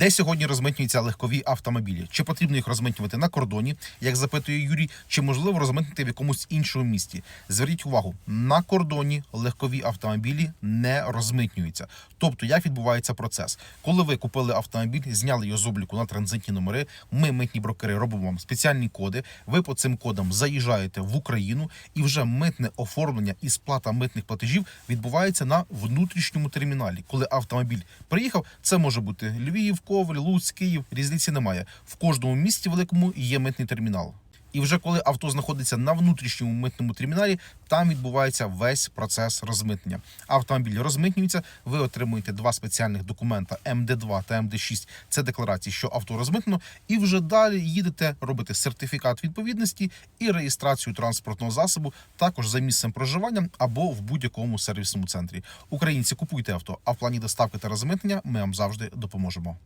Де сьогодні розмитнюються легкові автомобілі? Чи потрібно їх розмитнювати на кордоні, як запитує Юрій, чи можливо розмитнити в якомусь іншому місті? Зверніть увагу, на кордоні легкові автомобілі не розмитнюються. Тобто, як відбувається процес? Коли ви купили автомобіль, зняли його з обліку на транзитні номери, ми, митні брокери, робимо вам спеціальні коди. Ви по цим кодам заїжджаєте в Україну, і вже митне оформлення і сплата митних платежів відбувається на внутрішньому терміналі. Коли автомобіль приїхав, це може бути Львів, Коваль, Луцьк, Київ. Різниці немає. В кожному місті великому є митний термінал. І вже коли авто знаходиться на внутрішньому митному терміналі, там відбувається весь процес розмитнення. Автомобіль розмитнюється. Ви отримуєте два спеціальних документа МД2 та МД6. Це декларації, що авто розмитнено, і вже далі їдете робити сертифікат відповідності і реєстрацію транспортного засобу, також за місцем проживання або в будь-якому сервісному центрі. Українці купуйте авто, а в плані доставки та розмитнення ми вам завжди допоможемо.